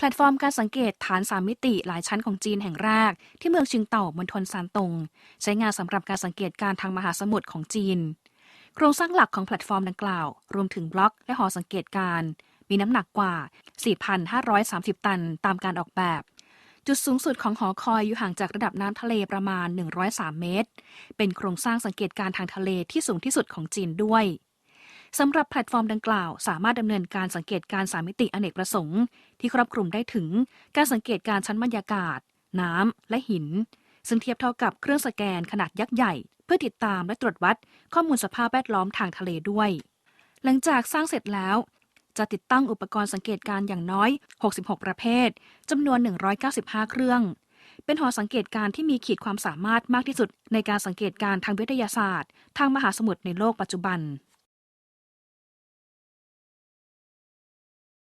แพลตฟอร์มการสังเกตฐานสามมิติหลายชั้นของจีนแห่งแรก ที่เมืองชิงเต่ามณฑลซานตง ใช้งานสำหรับการสังเกตการทางมหาสมุทรของจีน โครงสร้างหลักของแพลตฟอร์มดังกล่าว รวมถึงบล็อกและหอสังเกตการ มีน้ำหนักกว่า 4,530 ตันตามการออกแบบ จุดสูงสุดของหอคอยอยู่ห่างจากระดับน้ำทะเลประมาณ 103 เมตร เป็นโครงสร้างสังเกตการทางทะเลที่สูงที่สุดของจีนด้วย สำหรับแพลตฟอร์มดังกล่าว สามารถดำเนินการสังเกตการสามมิติอเนกประสงค์ ที่ครอบคลุมได้ถึงการสังเกตการชั้นบรรยากาศ น้ำและหิน ซึ่งเทียบเท่ากับเครื่องสแกนขนาดยักษ์ใหญ่ เพื่อติดตามและตรวจวัดข้อมูลสภาพแวดล้อมทางทะเลด้วย หลังจากสร้างเสร็จแล้ว จะติดตั้งอุปกรณ์สังเกตการอย่างน้อย 66 ประเภทจำนวน 195 เครื่องเป็นหอสังเกตการที่มีขีดความสามารถมากที่สุดในการสังเกตการทางวิทยาศาสตร์ ทางมหาสมุทรในโลกปัจจุบัน